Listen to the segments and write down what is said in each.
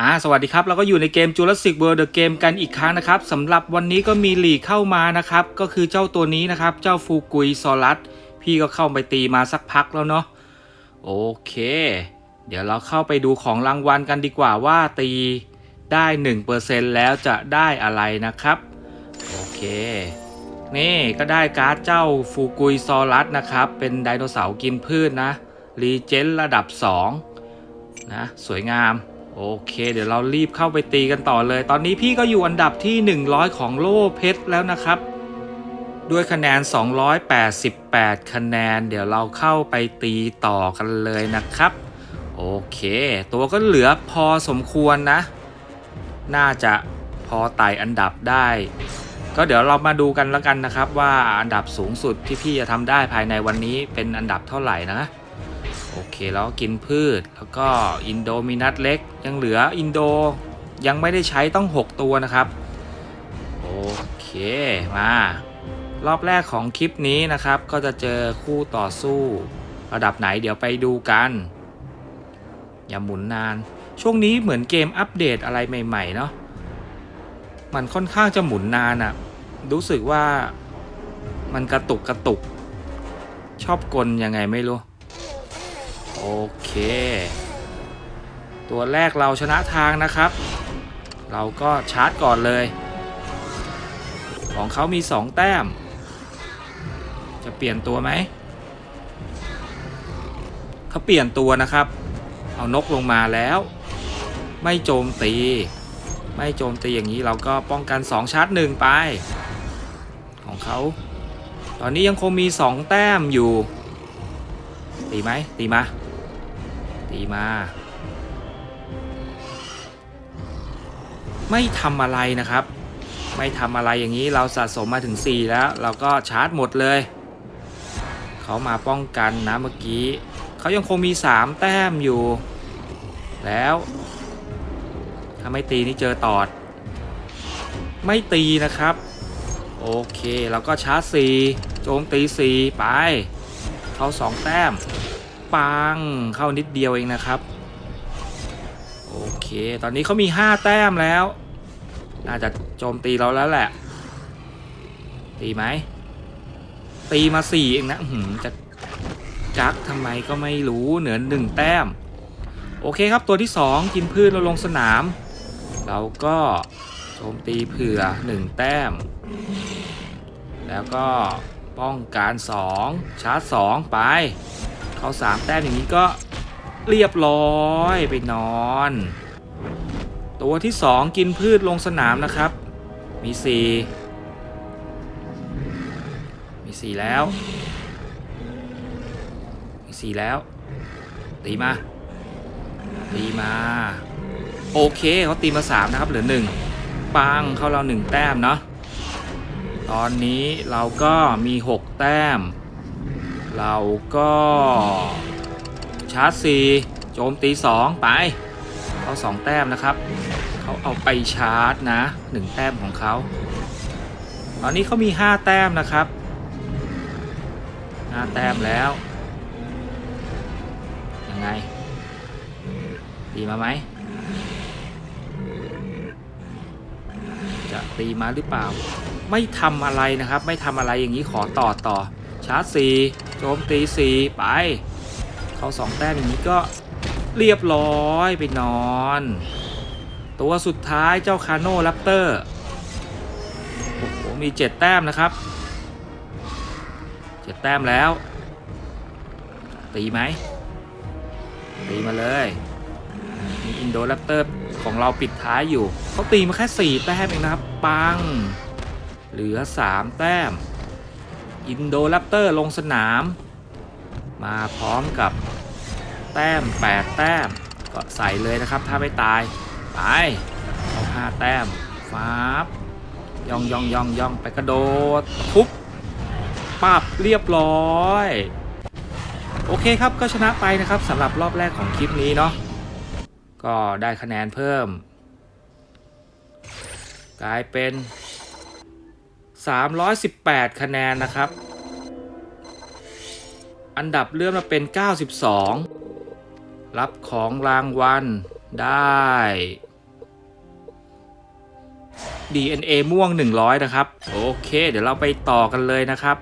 อ่าสวัสดีครับเราก็อยู่ในเกม Jurassic World The Game กันอีกครั้งนะครับสำหรับวันนี้ก็มีหลีเข้ามานะครับ ก็คือเจ้าตัวนี้นะครับ เจ้าฟูกุยซอรัสพี่ก็เข้าไปตีมาสักพักแล้วเนาะโอเค เดี๋ยวเราเข้าไปดูของรางวัลกันดีกว่าว่าตีได้ 1%แล้วจะได้อะไรนะครับ โอเค นี่ก็ได้การ์ดเจ้าฟูกุยซอรัสนะครับ เป็นไดโนเสาร์กินพืชนะ รีเจนระดับ 2 นะ สวยงาม โอเค เดี๋ยวเรารีบเข้าไปตีกันต่อเลย ตอนนี้พี่ก็อยู่อันดับที่ 100 ของโล่เพชรแล้วนะครับ ด้วยคะแนน 288 คะแนน เดี๋ยวเราเข้าไปตีต่อกันเลยนะครับ โอเค ตัวก็เหลือพอสมควรนะ น่าจะพอไต่อันดับได้ ก็เดี๋ยวเรามาดูกันแล้วกันนะครับ ว่าอันดับสูงสุดที่พี่จะทำได้ภายในวันนี้เป็นอันดับเท่าไหร่นะ โอเคแล้วกินพืชแล้วก็อินโดมินัสเล็ก ยังเหลืออินโดยังไม่ได้ใช้ต้อง 6 ตัวนะครับ โอเคมารอบแรกของคลิปนี้นะครับ ก็จะเจอคู่ต่อสู้ ระดับไหนเดี๋ยวไปดูกัน อย่าหมุนนาน ช่วงนี้เหมือนเกมอัปเดตอะไรใหม่ ๆ เนาะ มันค่อนข้างจะหมุนนานอะรู้สึกว่ามันกระตุกกระตุก ชอบกลยังไงไม่รู้ โอเค ตัวแรกเราชนะทางนะครับ เราก็ชาร์จก่อนเลย ของเขามี 2 แต้ม จะเปลี่ยนตัวไหม เขาเปลี่ยนตัวนะครับ เอานกลงมาแล้ว ไม่โจมตี ไม่โจมตีอย่างนี้เราก็ป้องกัน 2 ชาร์จหนึ่งไป ของเขา ตอนนี้ยังคงมี 2 แต้มอยู่ ตีไหมตีมา ตีมา ไม่ทำอะไรนะครับ ไม่ทำอะไรอย่างนี้เราสะสมมาถึง 4 แล้ว เราก็ชาร์จหมดเลย เขามาป้องกันนะเมื่อกี้ เขายังคงมี 3 แต้มอยู่ แล้ว ถ้าไม่ตีนี่เจอตอด ไม่ตีนะครับ โอเคเราก็ชาร์จ4โจมตี4ไป เขา2แต้ม ปัง เข้านิดเดียวเองนะครับ โอเค ตอนนี้เขามี5แต้มแล้ว น่าจะโจมตีเราแล้วแหละ ตีไหม ตีมา4เองนะหือจะจักทำไมก็ไม่รู้เหนือ1แต้ม โอเคครับตัวที่ 2 กินพืชเราลงสนาม เราก็โจมตีเผื่อ 1 แต้ม แล้วก็ป้องกัน2ชาร์จ 2 ไป เขาสามแต้มอย่างนี้ก็เรียบร้อยไปนอน ตัวที่ 2 กินพืชลงสนามนะครับ มี 4 มี 4 แล้ว มี 4 แล้ว ตีมา ตีมา โอเคเขาตีมา 3 นะครับ เหลือ 1 ปังเข้าเรา 1 แต้มเนาะตอนนี้เราก็มี 6 แต้ม เราก็ชาร์จสี่โจมตีสองไป เขาสองแต้มนะครับเขาเอาไปชาร์จนะหนึ่งแต้มของเขา ตอนนี้เขามีห้าแต้มนะครับห้าแต้มแล้วยังไงตีมาไหม จะ ตีมาหรือเปล่า ไม่ทำอะไรนะครับ ไม่ทำอะไรอย่างนี้ขอต่อต่อ ชาร์จสี่โจมตีสี่ไป เขาสองแต้มอย่างนี้ก็เรียบร้อยไปนอน ตัวสุดท้ายเจ้าคาโนแรปเตอร์โอ้โหมีเจ็ดแต้มนะครับเจ็ดแต้มแล้ว ตีไหมตีมาเลยมีอินโดแรปเตอร์ของเราปิดท้ายอยู่ เขาตีมาแค่สี่แต้มเองนะครับ ปัง เหลือสามแต้ม อินโดแรปเตอร์ลงสนาม มาพร้อมกับแต้ม8แต้ม ก็ใส่เลยนะครับ ถ้าไม่ตาย ไปเอา5แต้มฟ้าบย่องย่องย่องย่องไปกระโดดทุบปับเรียบร้อย โอเคครับก็ชนะไปนะครับสำหรับรอบแรกของคลิปนี้เนาะก็ได้คะแนนเพิ่ม กลายเป็น 318 คะแนนนะครับ อันดับเลื่อนมาเป็น 92 รับของรางวัลได้ DNA ม่วง 100 นะครับ โอเค เดี๋ยวเราไปต่อกันเลยนะครับ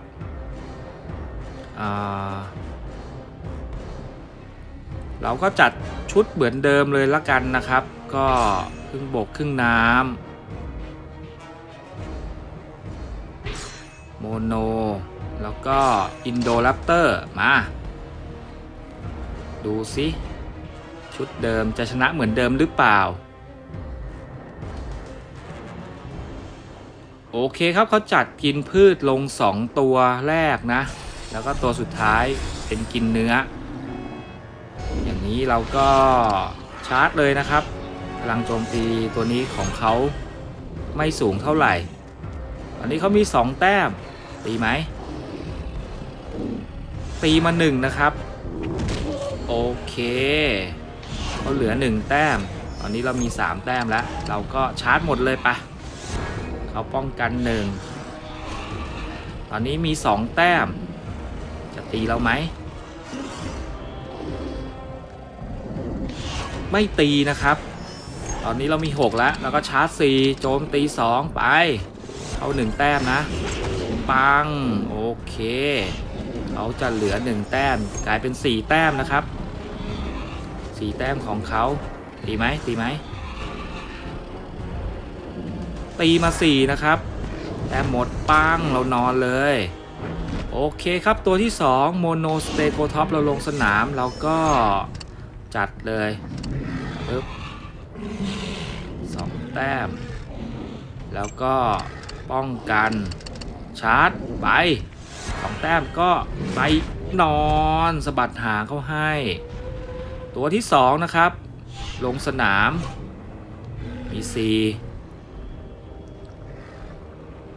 เราก็จัดชุดเหมือนเดิมเลยละกันนะครับ ก็ครึ่งบกครึ่งน้ำ โมโน แล้วก็อินโดแรปเตอร์ มา ดูสิชุดเดิมจะชนะเหมือนเดิมหรือเปล่า โอเคครับเขาจัดกินพืชลง 2 ตัวแรกนะ แล้วก็ตัวสุดท้ายเป็นกินเนื้อ อย่างนี้เราก็ชาร์จเลยนะครับพลังโจมตีตัวนี้ของเขาไม่สูงเท่าไหร่ ตอนนี้เขามี 2 แต้ม ตีไหมตีมาหนึ่งนะครับ โอเคเขาเหลือ1แต้ม ตอนนี้เรามี3แต้มแล้ว เราก็ชาร์จหมดเลยปะเขาป้องกันหนึ่งตอนนี้มี2แต้ม จะตีเราไหมไม่ตีนะครับ ตอนนี้เรามี 6 แล้ว แล้วก็ชาร์จ 4 โจมตี 2 ไป เข้า 1 แต้มนะ ปัง โอเค เขาจะเหลือ 1 แต้ม กลายเป็น 4 แต้มนะครับ 4 แต้มของเขาตีไหมตีไหมตีมา 4 นะครับ แต้มหมดปังเรานอนเลย โอเคครับตัวที่ 2 โมโนสเตโกท็อปเราลงสนามเราก็จัดเลยปึ๊บสองแต้ม แล้วก็ป้องกัน ชาร์จไปสองแต้มก็ไปนอนสะบัดหางเขาให้ ตัวที่สองนะครับ ลงสนาม มีสี่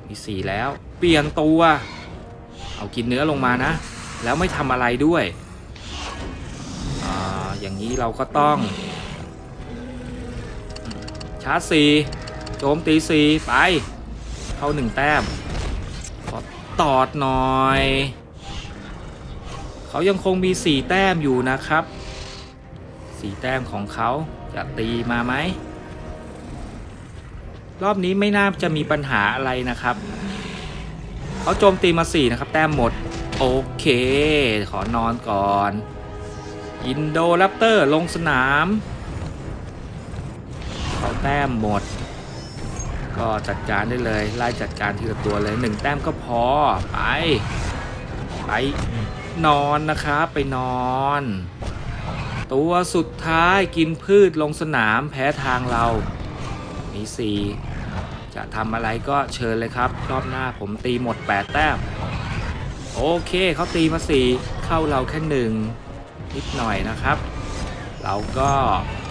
มีสี่แล้ว เปลี่ยนตัว เอากินเนื้อลงมานะ แล้วไม่ทำอะไรด้วยอาอย่างนี้เราก็ต้อง ชาร์จสี่โจมตีสี่ไป เข้าหนึ่งแต้ม ตอดหน่อย เขายังคงมีสี่แต้มอยู่นะครับสี่แต้มของเขาจะตีมาไหม รอบนี้ไม่น่าจะมีปัญหาอะไรนะครับ เขาโจมตีมา4นะครับ แต้มหมด โอเค ขอนอนก่อน อินโดแรปเตอร์ลงสนาม เขาแต้มหมด ก็จัดการได้เลย ไล่จัดการทีละตัวเลย1แต้มก็พอไป ไปนอนนะครับไปนอน ตัวสุดท้ายกินพืชลงสนามแพ้ทางเรา มี4จะทำอะไรก็เชิญเลยครับ รอบหน้าผมตีหมด 8 แต้ม โอเคเขาตีมา4เข้าเราแค่หนึ่งนิดหน่อยนะครับ เราก็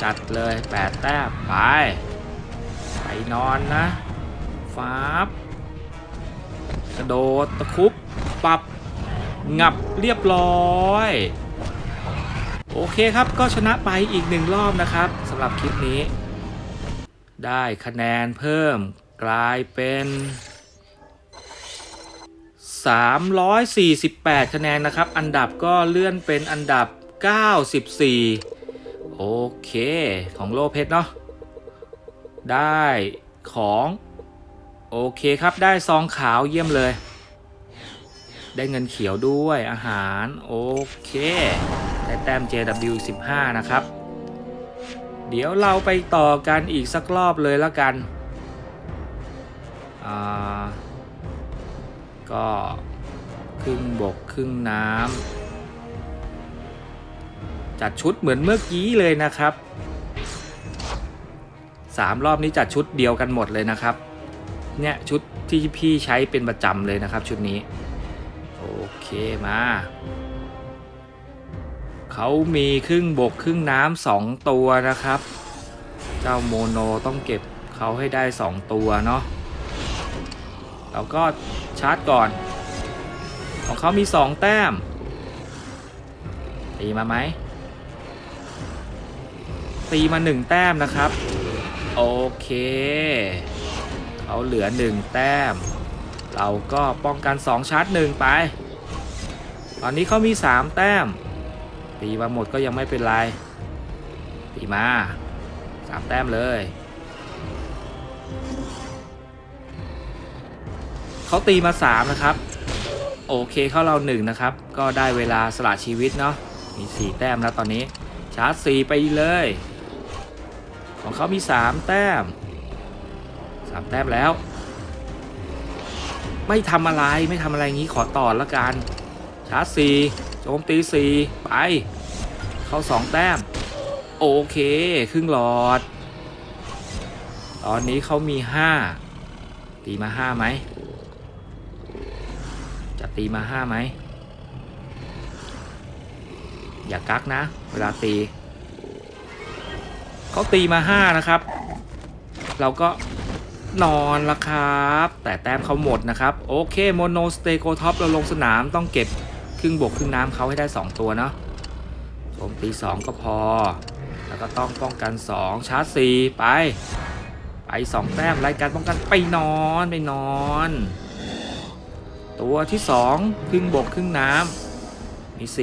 จัดเลย 8 แต้มไปไป นอนนะฟ้าบกระโดดตะคุบปรับงับเรียบร้อย โอเคครับก็ชนะไปอีกหนึ่งรอบนะครับสำหรับคลิปนี้ ได้คะแนนเพิ่มกลายเป็น 348 คะแนนนะครับ อันดับก็เลื่อนเป็นอันดับ 94 โอเค ของโลเพชรเนาะ ได้ของโอเคครับได้ซองขาวเยี่ยมเลย ได้เงินเขียวด้วยอาหารโอเค ได้แต้ม JW 15 นะครับ เดี๋ยวเราไปต่อกันอีกสักรอบเลยแล้วกันอ่าก็ครึ่งบกครึ่งน้ำจัดชุดเหมือนเมื่อกี้เลยนะครับ สามรอบนี้จัดชุดเดียวกันหมดเลยนะครับ เนี่ยชุดที่พี่ใช้เป็นประจำเลยนะครับชุดนี้ โอเคมาเขามีครึ่งบกครึ่งน้ำสองตัวนะครับ เจ้าโมโนต้องเก็บเขาให้ได้สองตัวเนาะเราก็ชาร์จก่อน ของเขามีสองแต้มตีมาไหมตีมาหนึ่งแต้มนะครับ โอเค เขาเหลือหนึ่งแต้ม เราก็ป้องกันสองชาร์จหนึ่งไป ตอนนี้เขามีสามแต้ม ตีมาหมดก็ยังไม่เป็นไร ตีมาสามแต้มเลย เขาตีมาสามนะครับ โอเคเข้าเราหนึ่งนะครับ ก็ได้เวลาสละชีวิตเนาะ มีสี่แต้มแล้วตอนนี้ ชาร์จสี่ไปเลย ของเขามีสามแต้มสามแต้มแล้ว ไม่ทำอะไรไม่ทำอะไรงี้ขอต่อละกัน ชาร์จสี่โจมตีสี่ไป เข้าสองแต้ม โอเค ครึ่งหลอด ตอนนี้เขามีห้าตีมาห้าไหม จะตีมาห้าไหม อย่ากักนะ เวลาตี เขาตีมาห้านะครับ เราก็นอนละครับ แต่แต้มเขาหมดนะครับ โอเคโมโนสเตโกท็อปเราลงสนามต้องเก็บครึ่งบวกครึ่งน้ำเขาให้ได้ 2 ตัวเนาะโจมตี 2 ก็พอ แล้วก็ต้องป้องกัน 2 ชาร์จ 4 ไป ไป 2 แต้มรายการป้องกันไปนอนไปนอน ตัวที่ 2 ครึ่งบวกครึ่งน้ำมี 4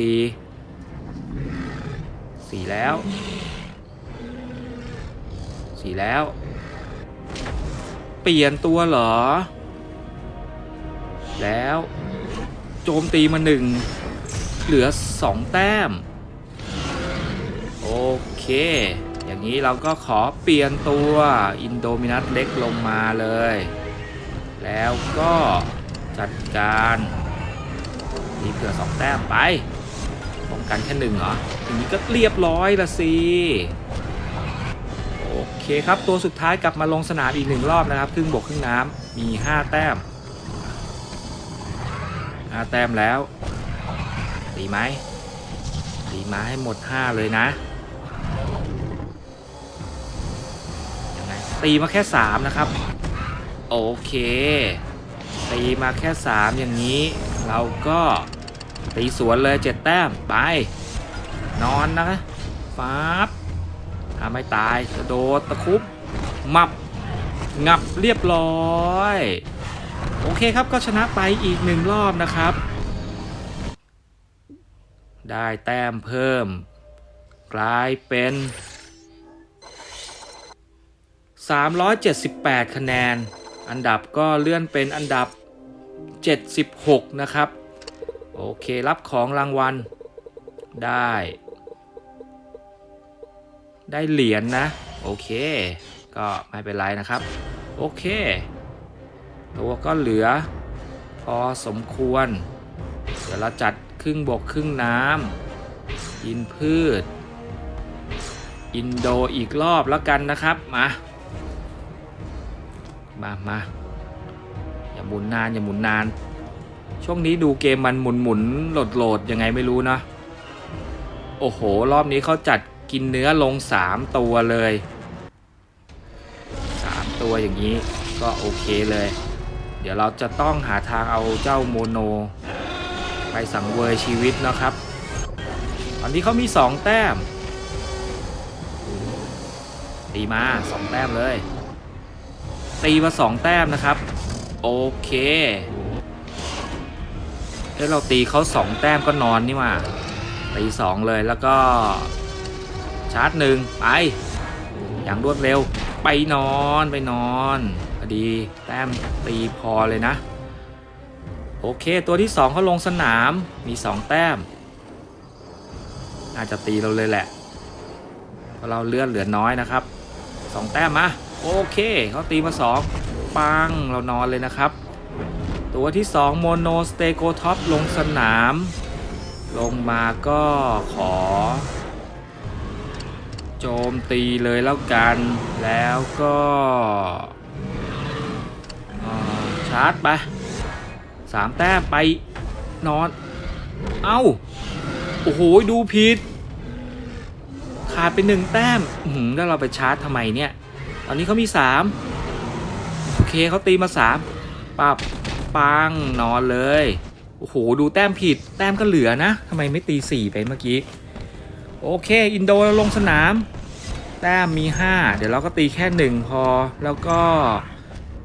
4 แล้ว 4แล้ว เปลี่ยนตัวเหรอ แล้วโจมตีมาหนึ่งเหลือสองแต้ม โอเค อย่างนี้เราก็ขอเปลี่ยนตัวอินโดมินัสเล็กลงมาเลย แล้วก็จัดการตีเผื่อสองแต้มไปป้องกันแค่หนึ่งเหรออย่างนี้ก็เรียบร้อยละสิ เคครับ ตัวสุดท้ายกลับมาลงสนามอีกหนึ่งรอบนะครับ ครึ่งบกครึ่งน้ำมี 5 แต้ม 5 แต้มแล้ว ตีไหมตีมาให้หมด 5 เลยนะยังไงตีมาแค่ 3 นะครับ โอเค ตีมาแค่ 3 อย่างนี้ เราก็ตีสวนเลย 7 แต้ม ไป นอนนะฟ้าบ ถ้าไม่ตายกระโดดตะคุบมับงับเรียบร้อย โอเคครับก็ชนะไปอีกหนึ่งรอบนะครับ ได้แต้มเพิ่ม กลายเป็น 378 คะแนน อันดับก็เลื่อนเป็นอันดับ 76 นะครับ โอเครับของรางวัลได้ ได้เหรียญนะ โอเค ก็ไม่เป็นไรนะครับ โอเค ตัวก็เหลือ พอสมควร เดี๋ยวเราจัดครึ่งบกครึ่งน้ำกินพืช อินโดอีกรอบแล้วกันนะครับ มา มามาอย่าหมุนนานอย่าหมุนนาน ช่วงนี้ดูเกมมันหมุนหมุนโหลดโหลดยังไงไม่รู้นะ โอ้โห รอบนี้เขาจัด กินเนื้อลง 3 ตัวเลย 3 ตัวอย่างนี้ก็โอเคเลย เดี๋ยวเราจะต้องหาทางเอาเจ้าโมโน ไปสังเวยชีวิตนะครับ ตอนนี้เขามี 2 แต้ม ตีมา 2 แต้มเลย ตีมา 2 แต้มนะครับ โอเคเอ้ยเราตีเขา2 แต้มก็นอนนี่หว่าตีสองเลยแล้วก็ ชาร์จหนึ่งไป อย่างรวดเร็ว ไปนอนไปนอนพอดีแต้มตีพอเลยนะ โอเคตัวที่สองเขาลงสนามมีสองแต้ม น่าจะตีเราเลยแหละเพราะเราเลื่อนเหลือน้อยนะครับสองแต้มมาโอเคเขาตีมาสองปังเรานอนเลยนะครับ ตัวที่สองโมโนสเตโกท็อปลงสนาม ลงมาก็ขอ โจมตีเลยแล้วกัน แล้วก็ชาร์จไปสามแต้มไปนอน เอ้า โอ้โห ดูผิด ขาดไปหนึ่งแต้มหืมแล้วเราไปชาร์จทำไมเนี่ย ตอนนี้เขามีสามโอเคเขาตีมาสามปับปังนอนเลย โอ้โห ดูแต้มผิด แต้มก็เหลือนะทำไมไม่ตีสี่ไปเมื่อกี้ โอเค อินโดลงสนาม แต้มมี 5 เดี๋ยวเราก็ตีแค่ 1 พอ แล้วก็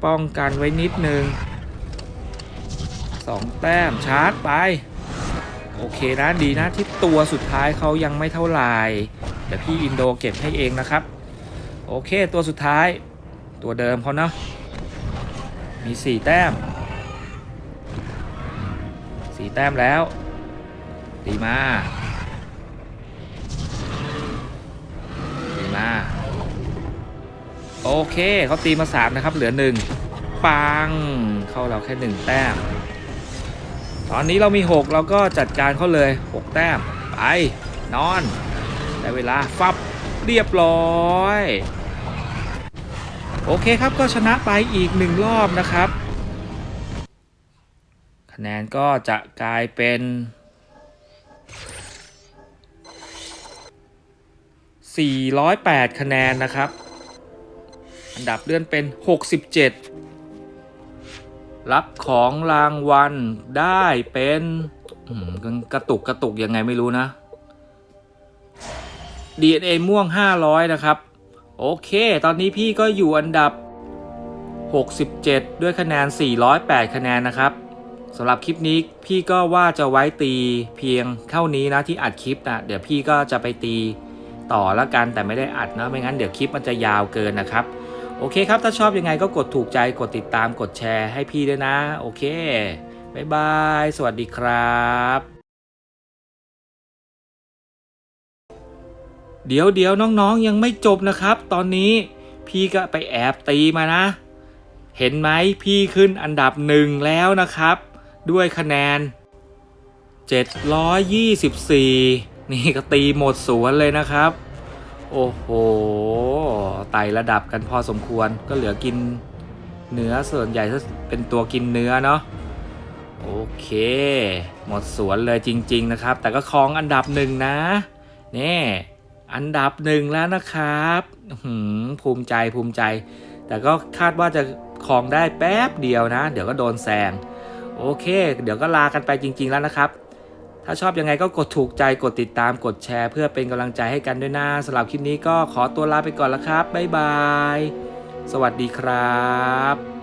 ป้องกันไว้นิดนึง 2 แต้มชาร์จไป โอเคนะดีนะที่ตัวสุดท้ายเขายังไม่เท่าไหร่เดี๋ยวพี่อินโดเก็บให้เองนะครับ โอเคตัวสุดท้ายตัวเดิมเขาเนาะมีสี่แต้มสี่แต้มแล้วดีมากดีมากโอ เคเขาตีมาสามนะครับ เหลือหนึ่งปัง เข้าเราแค่หนึ่งแต้ม ตอนนี้เรามี 6 เราก็จัดการเขาเลย 6 แต้ม ไป นอน ได้เวลา ฟับ เรียบร้อย โอเคครับก็ชนะไปอีกหนึ่งรอบนะครับ คะแนนก็จะกลายเป็น408 คะแนนนะครับ อันดับเลื่อนเป็น 67 รับของรางวัลได้เป็นกระตุกกระตุกยังไงไม่รู้นะ DNA ม่วง 500 นะครับ โอเค ตอนนี้พี่ก็อยู่อันดับ 67 ด้วยคะแนน 408 คะแนนนะครับสำหรับคลิปนี้พี่ก็ว่าจะไว้ตีเพียงเท่านี้นะที่อัดคลิปนะเดี๋ยวพี่ก็จะไปตีต่อละกันแต่ไม่ได้อัดนะไม่งั้นเดี๋ยวคลิปมันจะยาวเกินนะครับ โอเคครับ ถ้าชอบยังไงก็กดถูกใจกดติดตามกดแชร์ให้พี่ด้วยนะ โอเคบ๊ายบาย สวัสดีครับเดี๋ยวเดี๋ยวน้องๆ ยังไม่จบนะครับ ตอนนี้พี่ก็ไปแอบตีมานะ เห็นไหมพี่ขึ้นอันดับหนึ่งแล้วนะครับ ด้วยคะแนน 724 นี่ก็ตีหมดสวนเลยนะครับ โอ้โหไต่ระดับกันพอสมควรก็เหลือกินเนื้อส่วนใหญ่ถ้าเป็นตัวกินเนื้อเนาะโอเค หมดสวนเลยจริง ๆ นะครับ แต่ก็ครองอันดับหนึ่งนะนี่อันดับหนึ่งแล้วนะครับหือภูมิใจภูมิใจ แต่ก็คาดว่าจะครองได้แป๊บเดียวนะ เดี๋ยวก็โดนแซงโอเค เดี๋ยวก็ลากันไปจริง ๆ แล้วนะครับ ถ้าชอบยังไงก็กดถูกใจกดติดตามกดแชร์ เพื่อเป็นกำลังใจให้กันด้วยนะสำหรับคลิปนี้ก็ขอตัวลาไปก่อนแล้วครับบ๊ายบาย สวัสดีครับ